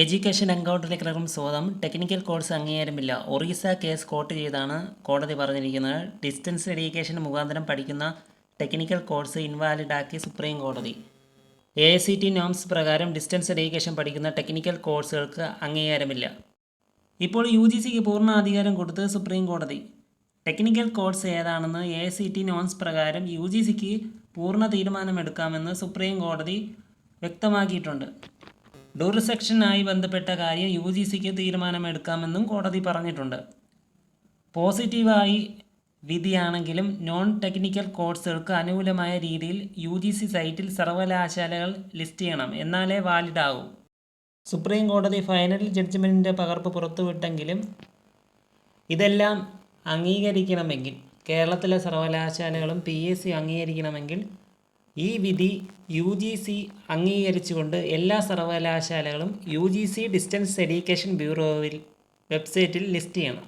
Education എൻകൗണ്ടറിലേക്ക് എല്ലാവർക്കും സ്വാഗതം. ടെക്നിക്കൽ കോഴ്സ് അംഗീകാരമില്ല. ഒറീസ കേസ് കോട്ട് ചെയ്താണ് കോടതി പറഞ്ഞിരിക്കുന്നത്. ഡിസ്റ്റൻസ് എഡ്യൂക്കേഷൻ മുഖാന്തരം പഠിക്കുന്ന ടെക്നിക്കൽ കോഴ്സ് ഇൻവാലിഡ് ആക്കി സുപ്രീം കോടതി. A I C T norms പ്രകാരം ഡിസ്റ്റൻസ് എഡ്യൂക്കേഷൻ പഠിക്കുന്ന ടെക്നിക്കൽ കോഴ്സുകൾക്ക് അംഗീകാരമില്ല. ഇപ്പോൾ യു ജി സിക്ക് പൂർണ അധികാരം കൊടുത്ത് സുപ്രീം കോടതി. ടെക്നിക്കൽ കോഴ്സ് ഏതാണെന്ന് എ സി ടി നോംസ് പ്രകാരം യു ജി സിക്ക് പൂർണ തീരുമാനമെടുക്കാമെന്ന് സുപ്രീം കോടതി വ്യക്തമാക്കിയിട്ടുണ്ട്. ഡൂറിസെക്ഷനായി ബന്ധപ്പെട്ട കാര്യം യു ജി സിക്ക് തീരുമാനമെടുക്കാമെന്നും കോടതി പറഞ്ഞിട്ടുണ്ട്. പോസിറ്റീവായി വിധിയാണെങ്കിലും നോൺ ടെക്നിക്കൽ കോഴ്സുകൾക്ക് അനുകൂലമായ രീതിയിൽ യു ജി സി സൈറ്റിൽ സർവകലാശാലകൾ ലിസ്റ്റ് ചെയ്യണം. എന്നാലേ വാലിഡ് ആകൂ സുപ്രീം കോടതി ഫൈനൽ ജഡ്ജ്മെന്റിന്റെ പകർപ്പ് പുറത്തുവിട്ടെങ്കിലും ഇതെല്ലാം അംഗീകരിക്കണമെങ്കിൽ കേരളത്തിലെ സർവകലാശാലകളും പി എസ് സി അംഗീകരിക്കണമെങ്കിൽ ഈ വിധി യു ജി സി അംഗീകരിച്ചുകൊണ്ട് എല്ലാ സർവകലാശാലകളും U G C distance education ബ്യൂറോയിൽ വെബ്സൈറ്റിൽ ലിസ്റ്റ് ചെയ്യണം.